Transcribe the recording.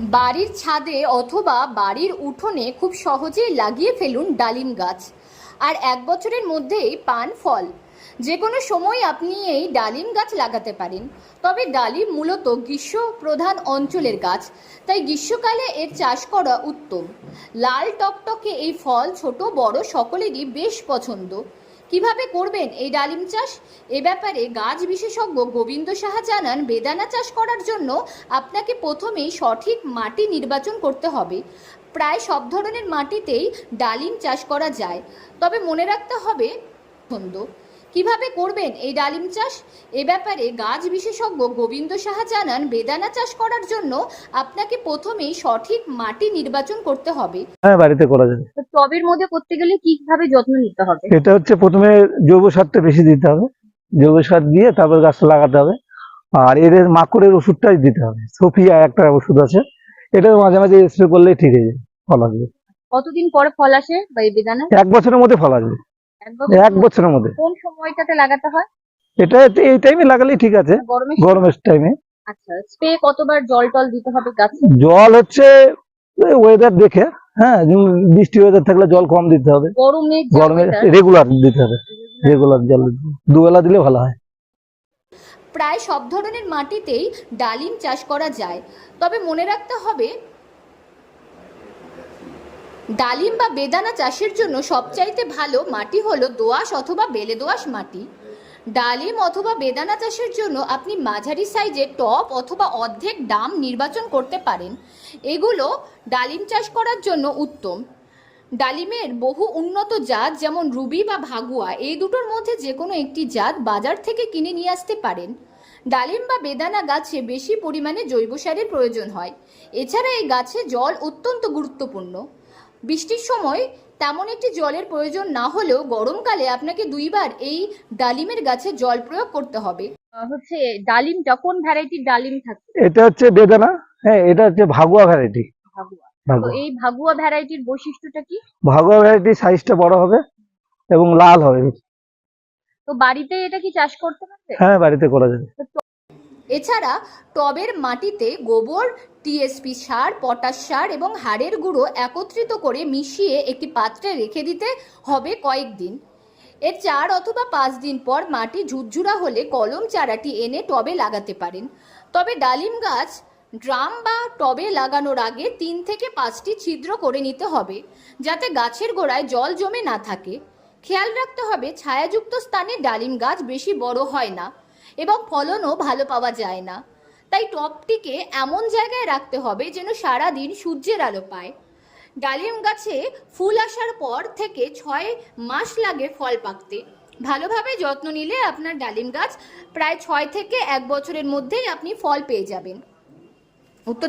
বাড়ির ছাদে অথবা বাড়ির উঠোনে খুব সহজেই লাগিয়ে ফেলুন ডালিম গাছ। আর এক বছরের মধ্যেই পান ফল। যে কোনো সময় আপনি এই ডালিম গাছ লাগাতে পারেন। তবে ডালিম মূলত গ্রীষ্ম প্রধান অঞ্চলের গাছ, তাই গ্রীষ্মকালে এর চাষ করা উত্তম। লাল টকটকে এই ফল ছোট, বড় সকলেরই বেশ পছন্দ। কীভাবে করবেন এই ডালিম চাষ? এ ব্যাপারে গাছ বিশেষজ্ঞ গোবিন্দ সাহা জানান, বেদানা চাষ করার জন্য আপনাকে প্রথমেই সঠিক মাটি নির্বাচন করতে হবে। প্রায় সব ধরনের মাটিতেই ডালিম চাষ করা যায়। তবে মনে রাখতে হবে পছন্দ কীভাবে করবেন এই ডালিম চাষ? এ ব্যাপারে গাছ বিশেষজ্ঞ গোবিন্দ সাহা জানান বেদানা চাষ করার জন্য আপনাকে প্রথমেই সঠিক মাটি নির্বাচন করতে হবে। হ্যাঁ বাড়িতে করা যাবে টবের মধ্যে করতে গেলে কীভাবে যত্ন নিতে হবে? এটা হচ্ছে প্রথমে জৈব সারটা বেশি দিতে হবে। জৈব সার দিয়ে তারপর গাছটা লাগাতে হবে। আর এদের মাকড়ের ওষুধটাই দিতে হবে। সোফিয়া একটা ওষুধ আছে। এটা মাঝে মাঝে স্প্রে করলেই ঠিক হয়ে যাবে ফল আসবে। কতদিন পরে ফল আসে বা এই বেদানা? এক বছরের মধ্যে ফল আসবে। এক বছরের মধ্যে। কোন সময়টাতে লাগাতে হয়? এটা এই টাইমে লাগালেই ঠিক আছে। গরমের টাইমে আচ্ছা স্প্রে কতবার জল টল দিতে হবে গাছে? জল হচ্ছে ওয়েদার দেখে হ্যাঁ বৃষ্টি ওয়েদার থাকলে জল কম দিতে হবে। গরমে গরমে রেগুলার দিতে হবে। রেগুলার জল দুবেলা দিলে ভালো হয়। প্রায় সব ধরনের মাটিতেই ডালিম চাষ করা যায়। তবে মনে রাখতে হবে ডালিম বা বেদানা চাষের জন্য সবচাইতে ভালো মাটি হলো দোআঁশ অথবা বেলে দোআঁশ মাটি। ডালিম অথবা বেদানা চাষের জন্য আপনি মাঝারি সাইজের টপ অথবা অর্ধেক ডাম নির্বাচন করতে পারেন। এগুলো ডালিম চাষ করার জন্য উত্তম। ডালিমের বহু উন্নত জাত যেমন রুবি বা ভাগুয়া, এই দুটোর মধ্যে যে কোনো একটি জাত বাজার থেকে কিনে নিয়ে আসতে পারেন। ডালিম বা বেদানা গাছে বেশি পরিমাণে জৈব সারের প্রয়োজন হয়। এছাড়া এই গাছে জল অত্যন্ত গুরুত্বপূর্ণ। বৃষ্টির সময় তেমন একটি জলের প্রয়োজন না হলেও গরমকালে আপনাকে দুইবার এই ডালিমের গাছে জল প্রয়োগ করতে হবে। হচ্ছে ডালিমটা কোন ভ্যারাইটির ডালিম থাকে। এটা হচ্ছে বেদানা হ্যাঁ এটা হচ্ছে ভাগুয়া ভ্যারাইটি ভাগুয়া। তো এই ভাগুয়া ভ্যারাইটির বৈশিষ্ট্যটা কি? ভাগুয়া ভ্যারাইটি সাইজটা বড় হবে এবং লাল হবে। তো বাড়িতে এটা কি চাষ করতে পারবে হ্যাঁ বাড়িতে করা যাবে। এছাড়া টবের মাটিতে গোবর টিএসপি সার, পটাশ সার এবং হাড়ের গুঁড়ো একত্রিত করে মিশিয়ে একটি পাত্রে রেখে দিতে হবে কয়েকদিন এর চার অথবা পাঁচ দিন পর মাটি ঝুরঝুরা হলে কলম চারাটি এনে টবে লাগাতে পারেন। তবে ডালিম গাছ ড্রাম বা টবে লাগানোর আগে তিন থেকে পাঁচটি ছিদ্র করে নিতে হবে, যাতে গাছের গোড়ায় জল জমে না থাকে। খেয়াল রাখতে হবে, ছায়াযুক্ত স্থানে ডালিম গাছ বেশি বড় হয় না এবং ফলনও ভালো পাওয়া যায় না। তাই টপটিকে এমন জায়গায় রাখতে হবে যেন সারা দিন সূর্যের আলো পায়। ডালিম গাছে ফুল আসার পর থেকে ছয় মাস লাগে ফল পাকতে। ভালোভাবে যত্ন নিলে আপনার ডালিম গাছ প্রায় ছয় থেকে এক বছরের মধ্যেই আপনি ফল পেয়ে যাবেন। উত্তর